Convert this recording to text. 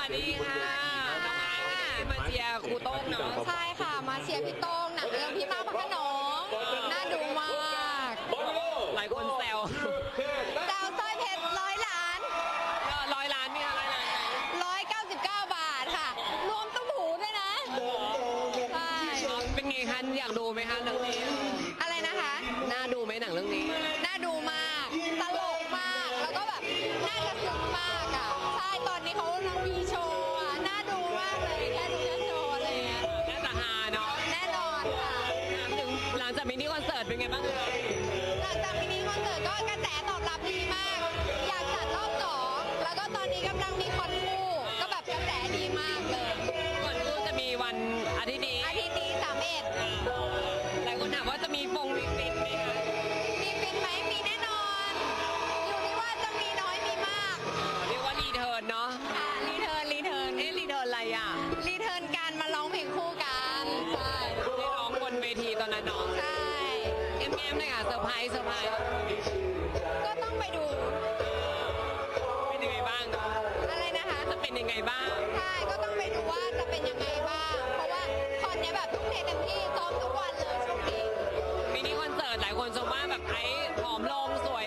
วัสดีค่ะน้องไอซ์วันนี้มาเชียร์ครูโต้งเนาะใช่ค่ะ มาเชียร์พี่โต้งหนังเรื่องพี่มากพระโขนงน่าดูมากหลายคนแซวดาวสร้อยเพชรร้อยล้าน ร้อยล้านมีอะไรไหนร้อยเก้าสิบเก้าบาทค่ะ รวมตุ้มหูด้วยนะใช่เป็นไงคะอยากดูไหมคะเรื่องนี้ นิคอนเสิร์ตเป็นไงบ้างเอ่ยหลังจากมินิคอนเสิร์ตก็กระแสตอบรับดีมาก อยากจัดรอบสองแล้วก็ตอนนี้กำลังมีคอนคู่ก็แบบกระแสดีมากเลย ก่อนกูจะมีวันอาทิตย์นี้อาทิตย์นี้สามเอ็ดหลายคนถามว่าจะมีฟงมีฟิตไหมคะมีฟินไหมมีแน่นอน อยู่ที่ว่าจะมีน้อยมีมากเรียกว่ารีเทิร์นเนาะค่ะรีเทิร์นรีเทิร์นเอ๊ะรีเทิร์นอะไรอะรีเทิร์นการมาร้องเพลงคู่กัน ใช่ที่ร้องบนเวทีตอนนั้นเนาะ ใช่ แง้มๆเลยค่ะเซอร์ไพรส์เซอร์ไพรส์ก็ต้องไปดู เป็นยังไงบ้าง อะไรนะคะ จะเป็นยังไงบ้าง ใช่ก็ต้องไปดูว่าจะเป็นยังไงบ้าง เพราะว่าคอนเนี้ยแบบทุ่มเทเต็มที่ซ้อมทุกวันเลยช่วงนี้มินิคอนเสิร์ตหลายคนชมว่าแบบไอ้ผอมลงสวย